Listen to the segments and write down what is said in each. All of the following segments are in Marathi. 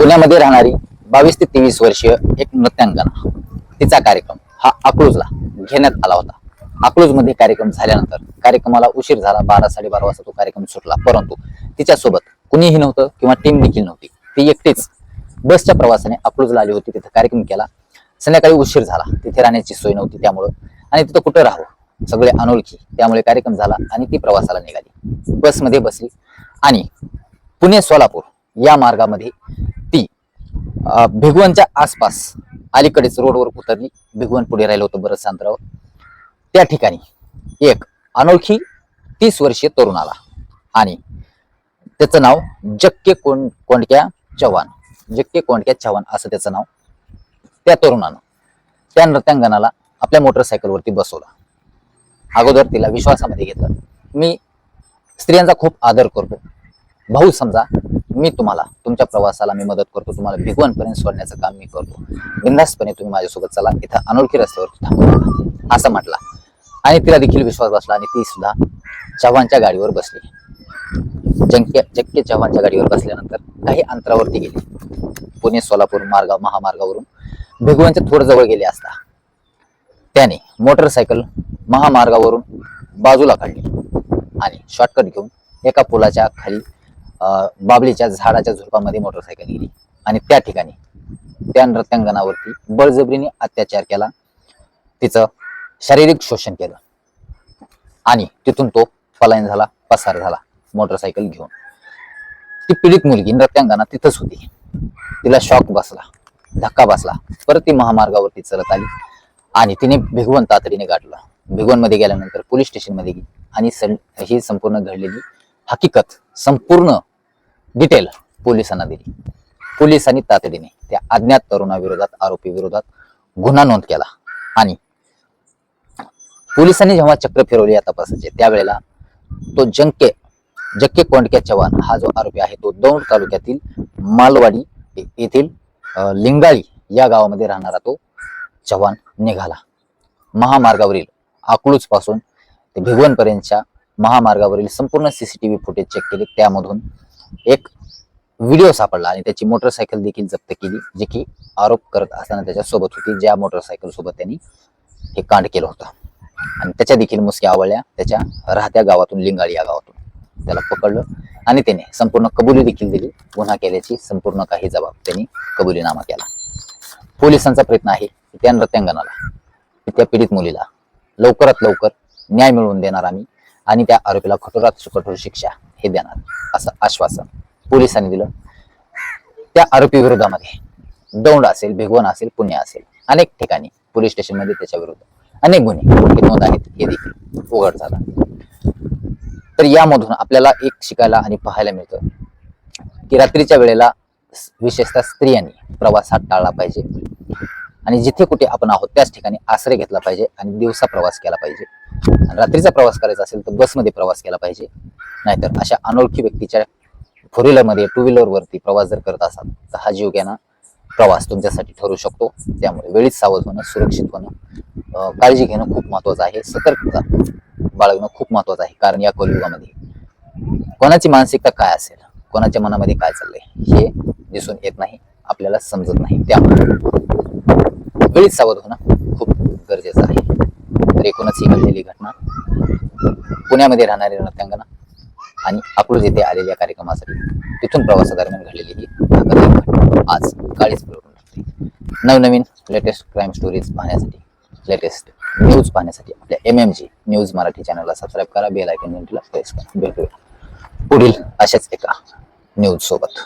पुण्यामध्ये राहणारी बावीस ते तेवीस वर्षीय एक नृत्यांगना. तिचा कार्यक्रम हा अकलूजला घेण्यात आला होता. अकलूजमध्ये कार्यक्रम झाल्यानंतर कार्यक्रमाला उशीर झाला बारा साडेबारा वाजता तो कार्यक्रम सुटला. परंतु तिच्यासोबत कुणीही नव्हतं किंवा टीम देखील नव्हती. ती एकटीच बसच्या प्रवासाने अकलूजला आली होती. तिथे कार्यक्रम केला. संध्याकाळी उशीर झाला. तिथे राहण्याची सोय नव्हती त्यामुळं. आणि तिथं कुठं राहावं? सगळे अनोळखी. त्यामुळे कार्यक्रम झाला आणि ती प्रवासाला निघाली. बसमध्ये बसली. आणि पुणे सोलापूर या मार्गामध्ये ती भिगवनच्या भिगवणच्या आसपास अलीकडेच रोडवर उतरली. भिगवण पुढे राहिलं होतं बरंच अंतरावर त्या ठिकाणी एक अनोळखी तीस वर्षीय तरुण आला आणि त्याचं नाव जक्के कोंड कोंडक्या चव्हाण. जक्के कोंडक्या चव्हाण असं त्याचं नाव. त्या तरुणानं त्या नृत्यांगनाला आपल्या मोटरसायकलवरती बसवलं. अगोदर तिला विश्वासामध्ये घेतलं. मी स्त्रियांचा खूप आदर करतो. भाऊ समजा मी तुम्हाला तुमच्या प्रवासाला मी मदत करतो तुम्हाला भिगवणपर्यंत सोडण्याचं काम मी करतो. बिंदास्तपणे तुम्ही माझ्यासोबत चला इथं अनोळखी रस्त्यावर थांबू. असं म्हटला. आणि तिला देखील विश्वास बसला आणि ती सुद्धा चव्हाणच्या गाडीवर बसली. जंके जक्के चव्हाणच्या गाडीवर बसल्यानंतर काही अंतरावरती गेली. पुणे सोलापूर मार्ग महामार्गावरून भिगवणच्या थोडं जवळ गेले असता. त्याने मोटरसायकल महामार्गावरून बाजूला काढली आणि शॉर्टकट घेऊन एका पुलाच्या खाली बाबलीच्या झाडाच्या झुडपामध्ये मोटरसायकल गेली. आणि त्या ठिकाणी त्या नृत्यांगनावरती बळजबरीने अत्याचार केला. तिचं शारीरिक शोषण केलं. आणि तिथून तो पलायन झाला पसार झाला मोटरसायकल घेऊन. ती पीडित मुलगी नृत्यांगना तिथंच होती. तिला शॉक बसला धक्का बसला. परत ती महामार्गावरती चलत आली. आणि तिने भिगवण तातडीने गाठलं. भिगवणमध्ये गेल्यानंतर पोलीस स्टेशनमध्ये गेली. आणि सं- ही संपूर्ण घडलेली हकीकत संपूर्ण डिटेल पोलिसांना दिली. पोलिसांनी तातडीने त्या अज्ञात तरुणाविरोधात आरोपी विरोधात गुन्हा नोंद केला आणि पोलिसांनी जेव्हा चक्र फिरवली या तपासाचे त्यावेळेला तो जंके जक्के कोंडक्या चव्हाण हा जो आरोपी आहे तो दौंड तालुक्यातील मालवाडी येथील लिंगाळी या गावामध्ये राहणारा तो चव्हाण निघाला. महामार्गावरील अकलूजपासून ते भिगवणपर्यंतच्या महामार्गावरील संपूर्ण सीसीटीव्ही फुटेज चेक केले. त्यामधून एक व्हिडिओ सापडला आणि त्याची मोटरसायकल देखील जप्त केली जी की आरोप करत असताना त्याच्यासोबत होती ज्या मोटरसायकल सोबत त्यांनी हे कांड केलं होतं. आणि त्याच्या देखील मुसक्या आवळल्या त्याच्या राहत्या गावातून लिंगाळी या गावातून. त्याला पकडलं आणि त्याने संपूर्ण कबुली देखील दिली. गुन्हा केल्याची संपूर्ण काही जबाब त्यांनी कबुलीनामा केला. पोलिसांचा प्रयत्न आहे की त्या नृत्यांगनाला त्या पीडित मुलीला लवकरात लवकर न्याय मिळवून देणार आम्ही आणि त्या आरोपीला कठोरात कठोर शिक्षा हे देणार असं आश्वासन पोलिसांनी दिलं. त्या आरोपी विरोधामध्ये दौंड असेल भिगवण असेल पुणे असेल अनेक ठिकाणी पोलीस स्टेशनमध्ये त्याच्या विरुद्ध अनेक गुन्हे हे नोंद आहेत हे देखील उघड झाला. तर यामधून आपल्याला एक शिकायला आणि पाहायला मिळतं की रात्रीच्या वेळेला विशेषतः स्त्रियांनी प्रवास हा टाळला पाहिजे. आणि जिथे कुठे आपण आहोत त्याच ठिकाणी आश्रय घेतला पाहिजे आणि दिवसा प्रवास केला पाहिजे. आणि रात्रीचा प्रवास करायचा असेल तर बसमध्ये प्रवास केला पाहिजे. नाहीतर अशा अनोळखी व्यक्तीच्या फोर व्हीलरमध्ये टू व्हीलरवरती प्रवास जर करत असाल तर हा जीवघेणा प्रवास तुमच्यासाठी ठरू शकतो. त्यामुळे वेळीच सावध होणं सुरक्षित होणं काळजी घेणं खूप महत्वाचं आहे. सतर्कता बाळगणं खूप महत्वाचं आहे. कारण या कलियुगामध्ये कोणाची मानसिकता काय असेल कोणाच्या मनामध्ये काय चाललंय हे दिसून येत नाही आपल्याला समजत नाही. त्यामुळे वेळीच सावध होणं खूप गरजेचं आहे. तर एकूणच ही घडलेली घटना पुण्यामध्ये राहणारी नृत्यांगना आणि अकलूज येथे आलेल्या कार्यक्रमासाठी तिथून प्रवासादरम्यान घडलेली ही घटना आज काळीच फिरवून टाकते नवनवीन लेटेस्ट क्राईम स्टोरीज पाहण्यासाठी लेटेस्ट न्यूज पाहण्यासाठी आपल्या M M G news Marathi चॅनलला सबस्क्राईब करा बेल आयकन घंटीला प्रेस करा भेटूया पुढील अशाच एका न्यूज सोबत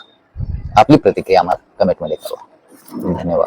आपली प्रतिक्रिया आम्हाला कमेंटमध्ये करा. धन्यवाद.